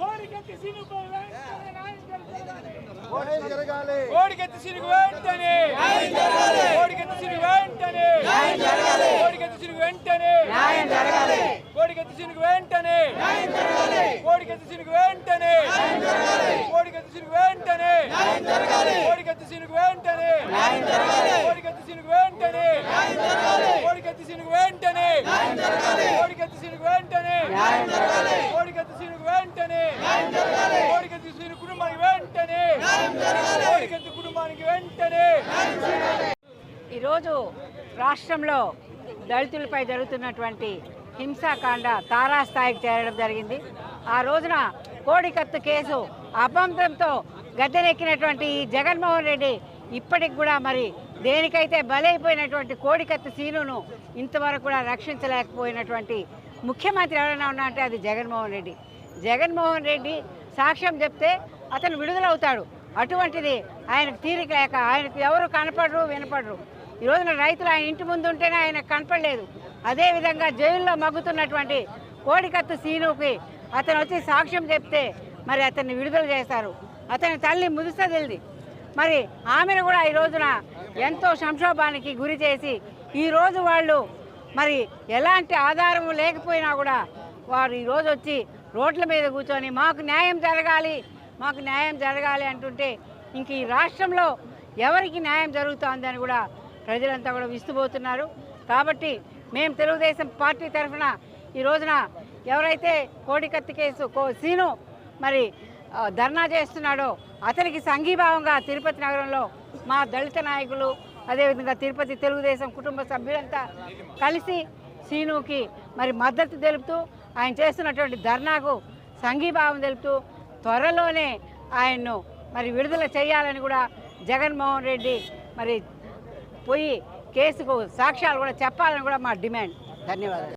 కోడికత్తి సీనుపై వెంటనే న్యాయం జరగాలి. జరగాలి కోడికత్తి సీనుకు వెంటనే కోడికత్తి సీనుకు వెంటనే కోడికత్తి సీనుకు వెంటనే కోడికత్తి సీనుకు వెంటనే కోడికత్తి సీనుకు వెంటనే కోడికత్తి సీనుకు వెంటనే కోడికత్తి సీనుకు వెంటనే కోడికత్తి సీనుకు వెంటనే కోడికత్తి సీనుకు వెంటనే కోడికత్తి సీనుకు కోడికత్తి సీనుకు వెంటనే. కోడికత్తి సీను కుటుంబానికి వెంటనే. కోడికత్తి కుటుంబానికి వెంటనే. ఈరోజు రాష్ట్రంలో దళితులపై జరుగుతున్నటువంటి హింసాకాండ తారాస్థాయికి చేరడం జరిగింది. ఆ రోజున కోడికత్తు కేసు అభంతంతో గద్దెనెక్కినటువంటి ఈ జగన్మోహన్ రెడ్డి ఇప్పటికి కూడా మరి దేనికైతే బలైపోయినటువంటి కోడికత్తు సీనును ఇంతవరకు కూడా రక్షించలేకపోయినటువంటి ముఖ్యమంత్రి ఎవరైనా ఉన్నా అంటే అది జగన్మోహన్ రెడ్డి. జగన్మోహన్ రెడ్డి సాక్ష్యం చెప్తే అతను విడుదలవుతాడు. అటువంటిది ఆయనకు తీరిక లేక ఆయనకు ఎవరు కనపడరు వినపడరు. ఈ రోజున రైతులు ఆయన ఇంటి ముందు ఉంటేనే ఆయన కనపడలేదు. అదేవిధంగా జైల్లో మగ్గుతున్నటువంటి కోడికత్తు సీనుకి అతను వచ్చి సాక్ష్యం చెప్తే మరి అతన్ని విడుదల చేస్తారు. అతని తల్లి ముదుసదిల్ది మరి ఆమెను కూడా ఈ రోజున ఎంతో సంక్షోభానికి గురి చేసి ఈరోజు వాళ్ళు మరి ఎలాంటి ఆధారం లేకపోయినా కూడా వారు ఈరోజు వచ్చి రోడ్ల మీద కూర్చొని మాకు న్యాయం జరగాలి మాకు న్యాయం జరగాలి అంటుంటే ఇంక ఈ రాష్ట్రంలో ఎవరికి న్యాయం జరుగుతోందని కూడా ప్రజలంతా కూడా విస్తుపోతున్నారు. కాబట్టి మేము తెలుగుదేశం పార్టీ తరఫున ఈ రోజున ఎవరైతే కోడికత్తి కేసు కో సీను మరి ధర్నా చేస్తున్నాడో అతనికి సంఘీభావంగా తిరుపతి నగరంలో మా దళిత నాయకులు అదేవిధంగా తిరుపతి తెలుగుదేశం కుటుంబ సభ్యులంతా కలిసి సీనుకి మరి మద్దతు తెలుపుతూ ఆయన చేస్తున్నటువంటి ధర్నాకు సంఘీభావం తెలుపుతూ త్వరలోనే ఆయన్ను మరి విడుదల చేయాలని కూడా జగన్మోహన్ రెడ్డి మరి పోయి కేసుకు సాక్ష్యాలు కూడా చెప్పాలని కూడా మా డిమాండ్. ధన్యవాదాలు.